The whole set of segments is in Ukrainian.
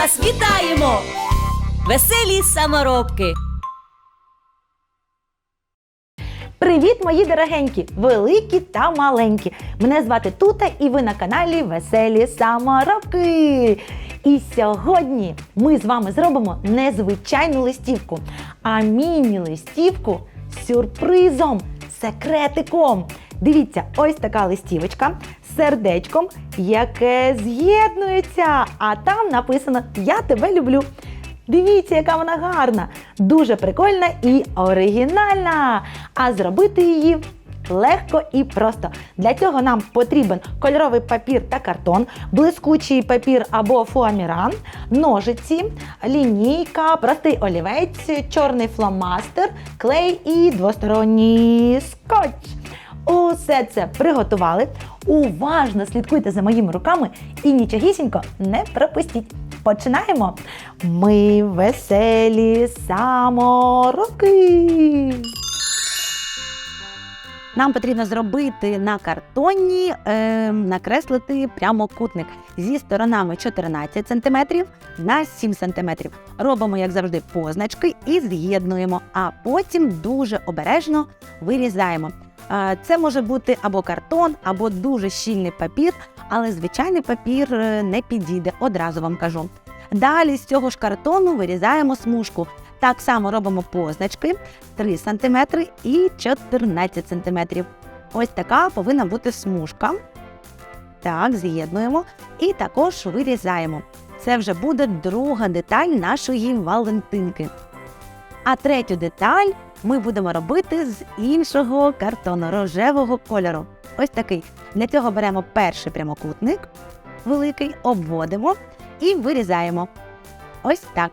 вас вітаємо, веселі саморобки. Привіт, мої дорогенькі, великі та маленькі. Мене звати Тута, і ви на каналі Веселі Саморобки. І сьогодні ми з вами зробимо незвичайну листівку, а міні-листівку з сюрпризом, секретиком. Дивіться, ось така листівочка сердечком, яке з'єднується, а там написано Я тебе люблю. Дивіться, яка вона гарна, дуже прикольна і оригінальна. А зробити її легко і просто. Для цього нам потрібен кольоровий папір та картон, блискучий папір або фуаміран, ножиці, лінійка, простий олівець, чорний фломастер, клей і двосторонній скотч. Усе це приготували. Уважно слідкуйте за моїми руками і нічогісінько не пропустіть. Починаємо. Ми веселі самороки. Нам потрібно зробити на картоні, е, накреслити прямокутник зі сторонами 14 см на 7 см. Робимо, як завжди, позначки і з'єднуємо, а потім дуже обережно вирізаємо. Е, Це може бути або картон, або дуже щільний папір, але звичайний папір е, не підійде, одразу вам кажу. Далі з цього ж картону вирізаємо смужку. Так само робимо позначки 3 см і 14 см. Ось така повинна бути смужка. Так, з'єднуємо і також вирізаємо. Це вже буде друга деталь нашої Валентинки. А третю деталь ми будемо робити з іншого картону рожевого кольору. Ось такий. Для цього беремо перший прямокутник, великий, обводимо і вирізаємо. Ось так.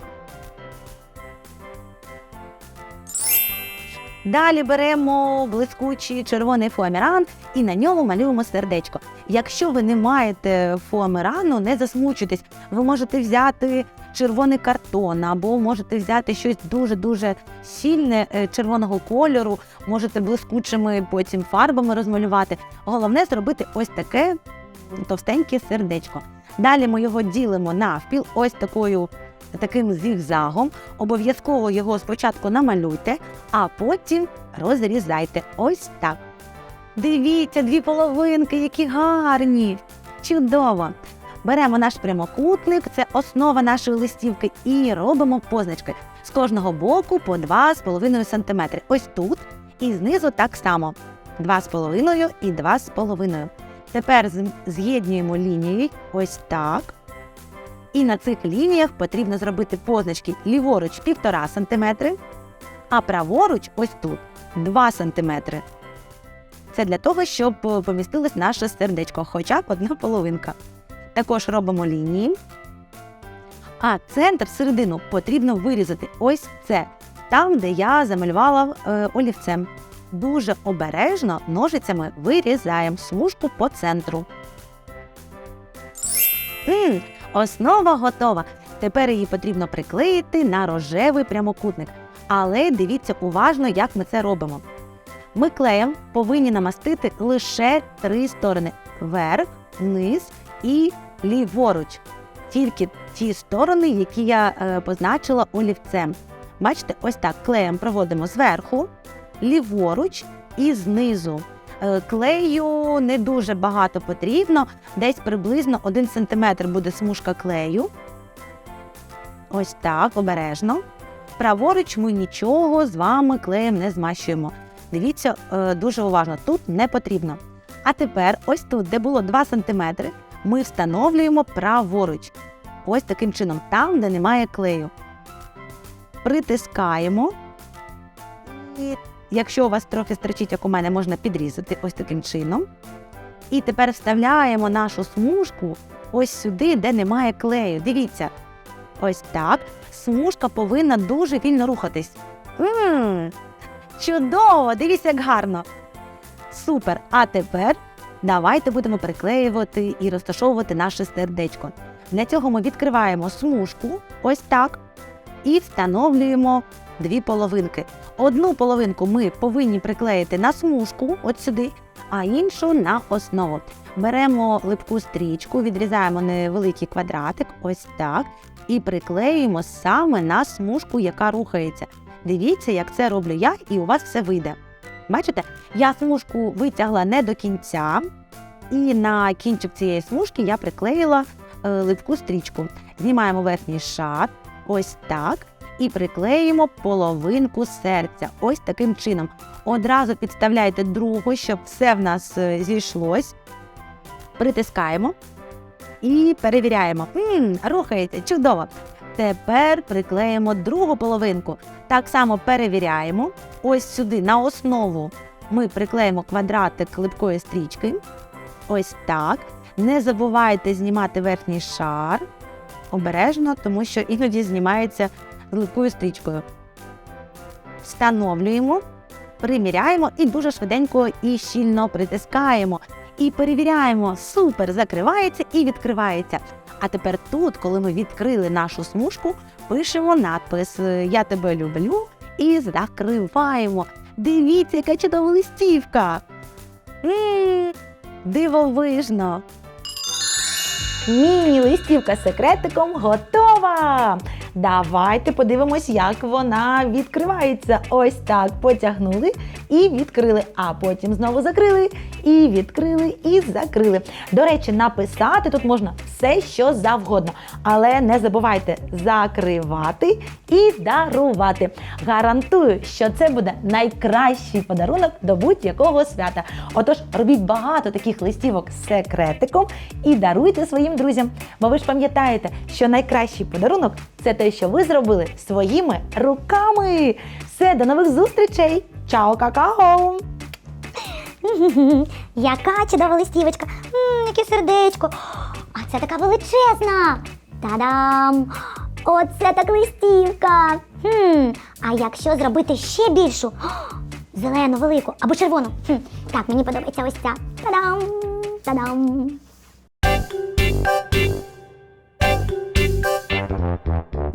Далі беремо блискучий червоний фоаміран і на ньому малюємо сердечко. Якщо ви не маєте фоамірану, не засмучуйтесь. Ви можете взяти червоний картон або можете взяти щось дуже-дуже сильне е, червоного кольору, можете блискучими потім фарбами розмалювати. Головне зробити ось таке товстеньке сердечко. Далі ми його ділимо навпіл ось такою таким зігзагом. Обов'язково його спочатку намалюйте, а потім розрізайте. Ось так. Дивіться, дві половинки, які гарні! Чудово! Беремо наш прямокутник, це основа нашої листівки, і робимо позначки з кожного боку по 2,5 см. Ось тут і знизу так само. 2,5 і 2,5. Тепер з'єднуємо лінії ось так. І на цих лініях потрібно зробити позначки ліворуч 1,5 см, а праворуч ось тут 2 см. Це для того, щоб е, помістилось наше сердечко, хоча б одна половинка. Також робимо лінії. А центр середину потрібно вирізати ось це, там, де я замалювала е, олівцем. Дуже обережно ножицями вирізаємо смужку по центру. М, Основа готова. Тепер її потрібно приклеїти на рожевий прямокутник. Але дивіться уважно, як ми це робимо. Ми клеєм повинні намастити лише три сторони: вверх, низ і ліворуч. Тільки ті сторони, які я е, позначила олівцем. Бачите, ось так клеєм проводимо зверху, ліворуч і знизу. Е, Клею не дуже багато потрібно, десь приблизно 1 см буде смужка клею. Ось так, обережно. Праворуч ми нічого з вами клеєм не змащуємо. Дивіться е, дуже уважно, тут не потрібно. А тепер, ось тут, де було 2 см, ми встановлюємо праворуч. Ось таким чином, там, де немає клею. Притискаємо. І якщо у вас трохи строчить, як у мене, можна підрізати ось таким чином. І тепер вставляємо нашу смужку ось сюди, де немає клею. Дивіться. Ось так. Смужка повинна дуже вільно рухатись. Мм, чудово! Дивіться, як гарно. Супер. А тепер давайте будемо приклеювати і розташовувати наше сердечко. Для цього ми відкриваємо смужку, ось так, і встановлюємо дві половинки. Одну половинку ми повинні приклеїти на смужку, от сюди, а іншу на основу. Беремо липку стрічку, відрізаємо невеликий квадратик, ось так, і приклеюємо саме на смужку, яка рухається. Дивіться, як це роблю я, і у вас все вийде. Бачите, я смужку витягла не до кінця, і на кінчик цієї смужки я приклеїла е, липку стрічку. Знімаємо верхній шар, ось так, і приклеїмо половинку серця. Ось таким чином. Одразу підставляйте другу, щоб все в нас е, зійшлось. Притискаємо і перевіряємо. М, рухається, чудово. Тепер приклеїмо другу половинку. Так само перевіряємо. Ось сюди на основу ми приклеїмо квадратик липкої стрічки. Ось так. Не забувайте знімати верхній шар обережно, тому що іноді знімається липкою стрічкою. Встановлюємо, приміряємо і дуже швиденько і щільно притискаємо. І перевіряємо, супер, закривається і відкривається. А тепер тут, коли ми відкрили нашу смужку, пишемо надпис Я тебе люблю і закриваємо. Дивіться, яка чудова листівка. Дивовижно. Міні-листівка з секретиком готова. Давайте подивимось, як вона відкривається. Ось так потягнули і відкрили, а потім знову закрили і відкрили, і закрили. До речі, написати тут можна все, що завгодно. Але не забувайте закривати і дарувати. Гарантую, що це буде найкращий подарунок до будь-якого свята. Отож, робіть багато таких листівок з секретиком і даруйте своїм друзям. Бо ви ж пам'ятаєте, що найкращий подарунок це те, що ви зробили своїми руками. Все, до нових зустрічей! Чао, какао! Яка чудова листівочка, яке сердечко. А це така величезна. Та-дам! Оце так листівка. Хм, а якщо зробити ще більшу, зелену, велику або червону. Хм, так, мені подобається ось ця. Та-дам! Та-дам!